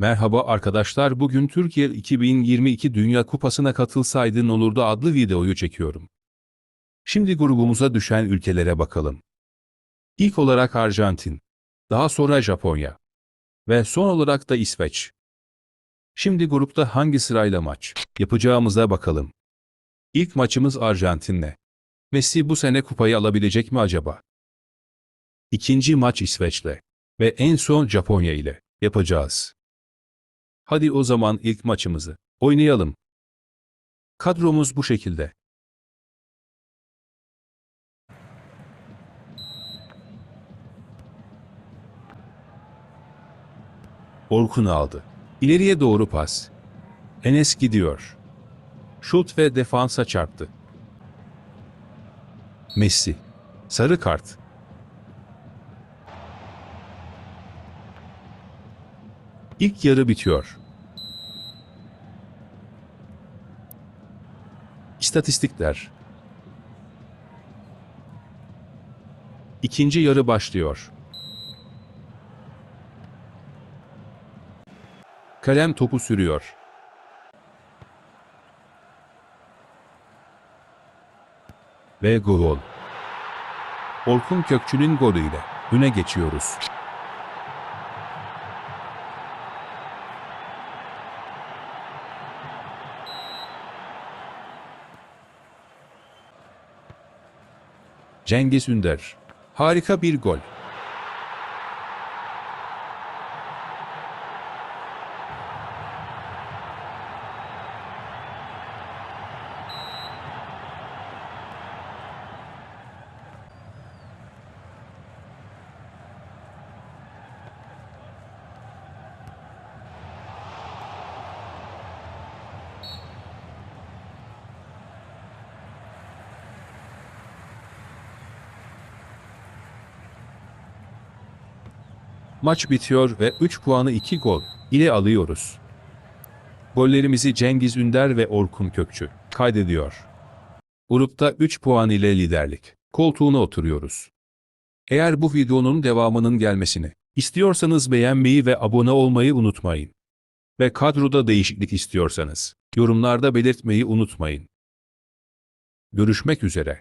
Merhaba arkadaşlar bugün Türkiye 2022 Dünya Kupası'na katılsaydın olurdu adlı videoyu çekiyorum. Şimdi grubumuza düşen ülkelere bakalım. İlk olarak Arjantin, daha sonra Japonya ve son olarak da İsveç. Şimdi grupta hangi sırayla maç yapacağımıza bakalım. İlk maçımız Arjantin'le. Messi bu sene kupayı alabilecek mi acaba? İkinci maç İsveç'le ve en son Japonya ile yapacağız. Hadi o zaman ilk maçımızı oynayalım. Kadromuz bu şekilde. Orkun aldı. İleriye doğru pas. Enes gidiyor. Şut ve defansa çarptı. Messi. Sarı kart. İlk yarı bitiyor. İstatistikler. İkinci yarı başlıyor. Kalem topu sürüyor. Ve gol. Orkun Kökçü'nün golüyle öne geçiyoruz. Cengiz Ünder. Harika bir gol. Maç bitiyor ve 3 puanı 2 gol ile alıyoruz. Gollerimizi Cengiz Ünder ve Orkun Kökçü kaydediyor. Grupta 3 puan ile liderlik koltuğuna oturuyoruz. Eğer bu videonun devamının gelmesini istiyorsanız beğenmeyi ve abone olmayı unutmayın. Ve kadroda değişiklik istiyorsanız yorumlarda belirtmeyi unutmayın. Görüşmek üzere.